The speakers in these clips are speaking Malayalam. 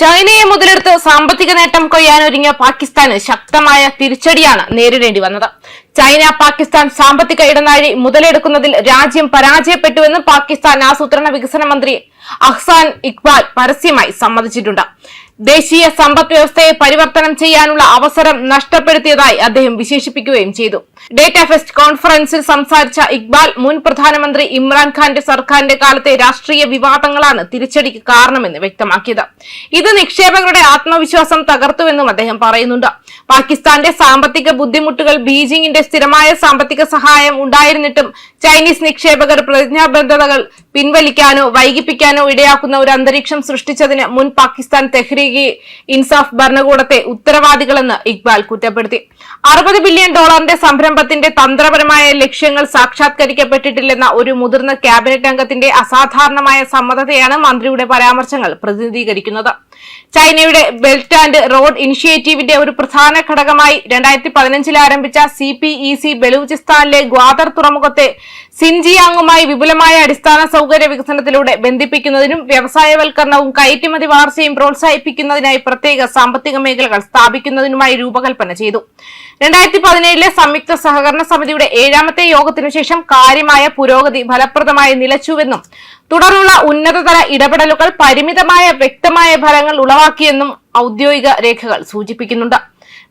ചൈനയെ മുതലെടുത്ത് സാമ്പത്തിക നേട്ടം കൊയ്യാനൊരുങ്ങിയ പാകിസ്ഥാന് ശക്തമായ തിരിച്ചടിയാണ് നേരിടേണ്ടി വന്നത്. ചൈന പാകിസ്ഥാൻ സാമ്പത്തിക ഇടനാഴി മുതലെടുക്കുന്നതിൽ രാജ്യം പരാജയപ്പെട്ടുവെന്ന് പാകിസ്ഥാൻ ആസൂത്രണ വികസന മന്ത്രി അഹ്സാൻ ഇക്ബാൽ പരസ്യമായി സമ്മതിച്ചിട്ടുണ്ട്. ദേശീയ സമ്പദ് വ്യവസ്ഥയെ പരിവർത്തനം ചെയ്യാനുള്ള അവസരം നഷ്ടപ്പെടുത്തിയതായി അദ്ദേഹം വിശേഷിപ്പിക്കുകയും ചെയ്തു. ഡേറ്റ ഫെസ്റ്റ് കോൺഫറൻസിൽ സംസാരിച്ച ഇക്ബാൽ മുൻ പ്രധാനമന്ത്രി ഇമ്രാൻഖാന്റെ സർക്കാരിന്റെ കാലത്തെ രാഷ്ട്രീയ വിവാദങ്ങളാണ് തിരിച്ചടിക്ക് കാരണമെന്ന് വ്യക്തമാക്കിയത്. ഇത് നിക്ഷേപകരുടെ ആത്മവിശ്വാസം തകർത്തുവെന്നും അദ്ദേഹം പറയുന്നുണ്ട്. പാകിസ്ഥാന്റെ സാമ്പത്തിക ബുദ്ധിമുട്ടുകൾ ബീജിംഗിന്റെ സ്ഥിരമായ സാമ്പത്തിക സഹായം ഉണ്ടായിരുന്നിട്ടും ചൈനീസ് നിക്ഷേപകർ പ്രതിജ്ഞാബദ്ധതകൾ പിൻവലിക്കാനോ വൈകിപ്പിക്കാനോ ഇടയാക്കുന്ന ഒരു അന്തരീക്ഷം സൃഷ്ടിച്ചതിന് മുൻ പാകിസ്ഥാൻ തെഹ്രീഗി ഇൻസാഫ് ഭരണകൂടത്തെ ഉത്തരവാദികളെന്ന് ഇക്ബാൽ കുറ്റപ്പെടുത്തി. അറുപത് ബില്യൺ ഡോളറിന്റെ സംരംഭത്തിന്റെ തന്ത്രപരമായ ലക്ഷ്യങ്ങൾ സാക്ഷാത്കരിക്കപ്പെട്ടിട്ടില്ലെന്ന ഒരു മുതിർന്ന ക്യാബിനറ്റ് അംഗത്തിന്റെ അസാധാരണമായ സമ്മതതയാണ് മന്ത്രിയുടെ പരാമർശങ്ങൾ പ്രതിനിധീകരിക്കുന്നത്. ചൈനയുടെ ബെൽറ്റ് ആൻഡ് റോഡ് ഇനിഷ്യേറ്റീവിന്റെ ഒരു പ്രധാന ഘടകമായി രണ്ടായിരത്തി പതിനഞ്ചിൽ ആരംഭിച്ച സി പി ഇ സി ബലൂചിസ്ഥാനിലെ ഗ്വാദർ തുറമുഖത്തെ സിൻജിയാങ്ങുമായി വിപുലമായ അടിസ്ഥാന സൗകര്യ വികസനത്തിലൂടെ ബന്ധിപ്പിക്കുന്നതിനും വ്യവസായവൽക്കരണവും കയറ്റുമതി വളർച്ചയും പ്രോത്സാഹിപ്പിക്കുന്നതിനായി പ്രത്യേക സാമ്പത്തിക മേഖലകൾ സ്ഥാപിക്കുന്നതിനുമായി രൂപകൽപ്പന ചെയ്തു. രണ്ടായിരത്തി പതിനേഴിലെ സംയുക്ത സഹകരണ സമിതിയുടെ ഏഴാമത്തെ യോഗത്തിനു ശേഷം കാര്യമായ പുരോഗതി ഫലപ്രദമായി നിലച്ചുവെന്നും തുടർന്നുള്ള ഉന്നതതല ഇടപെടലുകൾ പരിമിതമായ വ്യക്തമായ ഫലങ്ങൾ ഉളവാക്കിയെന്നും ഔദ്യോഗിക രേഖകൾ സൂചിപ്പിക്കുന്നുണ്ട്.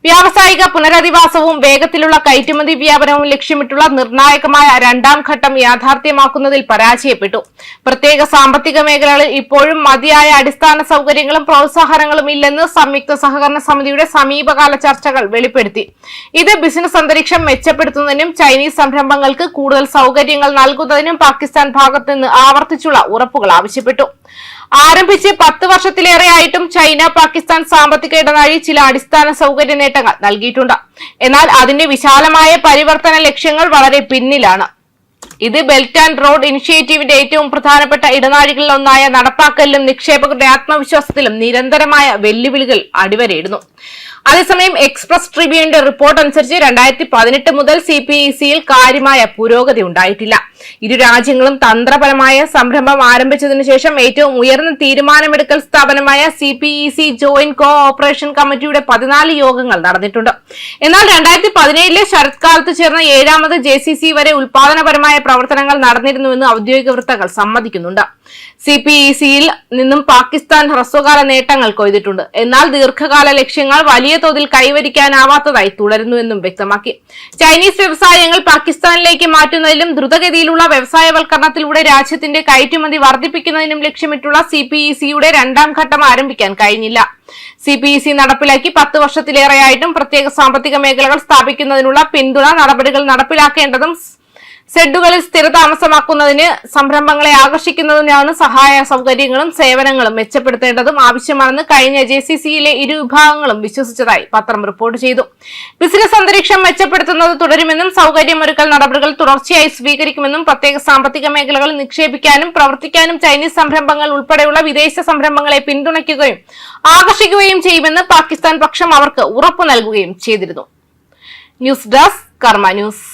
വ്യാവസായിക പുനരധിവാസവും വേഗത്തിലുള്ള കയറ്റുമതി വ്യാപനവും ലക്ഷ്യമിട്ടുള്ള നിർണായകമായ രണ്ടാം ഘട്ടം യാഥാർത്ഥ്യമാക്കുന്നതിൽ പരാജയപ്പെട്ടു. പ്രത്യേക സാമ്പത്തിക മേഖലകളിൽ ഇപ്പോഴും മതിയായ അടിസ്ഥാന സൗകര്യങ്ങളും പ്രോത്സാഹനങ്ങളും ഇല്ലെന്ന് സംയുക്ത സഹകരണ സമിതിയുടെ സമീപകാല ചർച്ചകൾ വെളിപ്പെടുത്തി. ഇത് ബിസിനസ് അന്തരീക്ഷം മെച്ചപ്പെടുത്തുന്നതിനും ചൈനീസ് സംരംഭങ്ങൾക്ക് കൂടുതൽ സൗകര്യങ്ങൾ നൽകുന്നതിനും പാകിസ്ഥാൻ ഭാഗത്ത് നിന്ന് ആവർത്തിച്ചുള്ള ഉറപ്പുകൾ ആവശ്യപ്പെട്ടു. ആരംഭിച്ച് പത്ത് വർഷത്തിലേറെയായിട്ടും ചൈന പാകിസ്ഥാൻ സാമ്പത്തിക ഇടനാഴി ചില അടിസ്ഥാന സൗകര്യ നേട്ടങ്ങൾ നൽകിയിട്ടുണ്ട്. എന്നാൽ അതിന്റെ വിശാലമായ പരിവർത്തന ലക്ഷ്യങ്ങൾ വളരെ പിന്നിലാണ്. ഇത് ബെൽറ്റ് ആൻഡ് റോഡ് ഇനിഷ്യേറ്റീവിന്റെ ഏറ്റവും പ്രധാനപ്പെട്ട ഇടനാഴികളിൽ ഒന്നായ നടപ്പാക്കലിലും നിക്ഷേപകരുടെ ആത്മവിശ്വാസത്തിലും നിരന്തരമായ വെല്ലുവിളികൾ അടിവരയിടുന്നു. അതേസമയം എക്സ്പ്രസ് ട്രിബ്യൂണിന്റെ റിപ്പോർട്ട് അനുസരിച്ച് രണ്ടായിരത്തി പതിനെട്ട് മുതൽ സി പി ഇ സിയിൽ കാര്യമായ പുരോഗതി ഉണ്ടായിട്ടില്ല. ഇരു രാജ്യങ്ങളും തന്ത്രപരമായ സംരംഭം ആരംഭിച്ചതിനു ശേഷം ഏറ്റവും ഉയർന്ന തീരുമാനമെടുക്കൽ സ്ഥാപനമായ C P E C joint cooperation കമ്മിറ്റിയുടെ പതിനാല് യോഗങ്ങൾ നടന്നിട്ടുണ്ട്. എന്നാൽ രണ്ടായിരത്തി പതിനേഴിലെ ശരത്കാലത്ത് ചേർന്ന ഏഴാമത് ജെ സി സി വരെ ഉൽപാദനപരമായ പ്രവർത്തനങ്ങൾ നടന്നിരുന്നുവെന്ന് ഔദ്യോഗിക വൃത്തങ്ങൾ സമ്മതിക്കുന്നുണ്ട്. സി പി ഇ സിയിൽ നിന്നും പാകിസ്ഥാൻ ഹ്രസ്വകാല നേട്ടങ്ങൾ കൊയ്തിട്ടുണ്ട്. എന്നാൽ ദീർഘകാല ലക്ഷ്യങ്ങൾ വലിയ തോതിൽ കൈവരിക്കാനാവാത്തതായി തുടരുന്നുവെന്നും വ്യക്തമാക്കി. ചൈനീസ് വ്യവസായങ്ങൾ പാകിസ്ഥാനിലേക്ക് മാറ്റുന്നതിലും ദ്രുതഗതിയിലുള്ള വ്യവസായവൽക്കരണത്തിലൂടെ രാജ്യത്തിന്റെ കയറ്റുമതി വർദ്ധിപ്പിക്കുന്നതിനും ലക്ഷ്യമിട്ടുള്ള സി പി ഇ സിയുടെ രണ്ടാം ഘട്ടം ആരംഭിക്കാൻ കഴിഞ്ഞില്ല. സി പി ഇ സി നടപ്പിലാക്കി പത്ത് വർഷത്തിലേറെയായിട്ടും പ്രത്യേക സാമ്പത്തിക മേഖലകൾ സ്ഥാപിക്കുന്നതിനുള്ള പിന്തുണ നടപടികൾ നടപ്പിലാക്കേണ്ടതും സെഡുകളിൽ സ്ഥിരതാമസമാക്കുന്നതിന് സംരംഭങ്ങളെ ആകർഷിക്കുന്നതിനാണ് സഹായ സൗകര്യങ്ങളും സേവനങ്ങളും മെച്ചപ്പെടുത്തേണ്ടതും ആവശ്യമാണെന്ന് കഴിഞ്ഞ ജെ സി സിയിലെ ഇരുവിഭാഗങ്ങളും വിശ്വസിച്ചതായി പത്രം റിപ്പോർട്ട് ചെയ്തു. ബിസിനസ് അന്തരീക്ഷം മെച്ചപ്പെടുത്തുന്നത് തുടരുമെന്നും സൗകര്യമൊരുക്കൽ നടപടികൾ തുടർച്ചയായി സ്വീകരിക്കുമെന്നും പ്രത്യേക സാമ്പത്തിക മേഖലകളിൽ നിക്ഷേപിക്കാനും പ്രവർത്തിക്കാനും ചൈനീസ് സംരംഭങ്ങൾ ഉൾപ്പെടെയുള്ള വിദേശ സംരംഭങ്ങളെ പിന്തുണയ്ക്കുകയും ആകർഷിക്കുകയും ചെയ്യുമെന്ന് പാകിസ്ഥാൻ പക്ഷം അവർക്ക് ഉറപ്പു നൽകുകയും ചെയ്തിരുന്നു. News desk Karma news.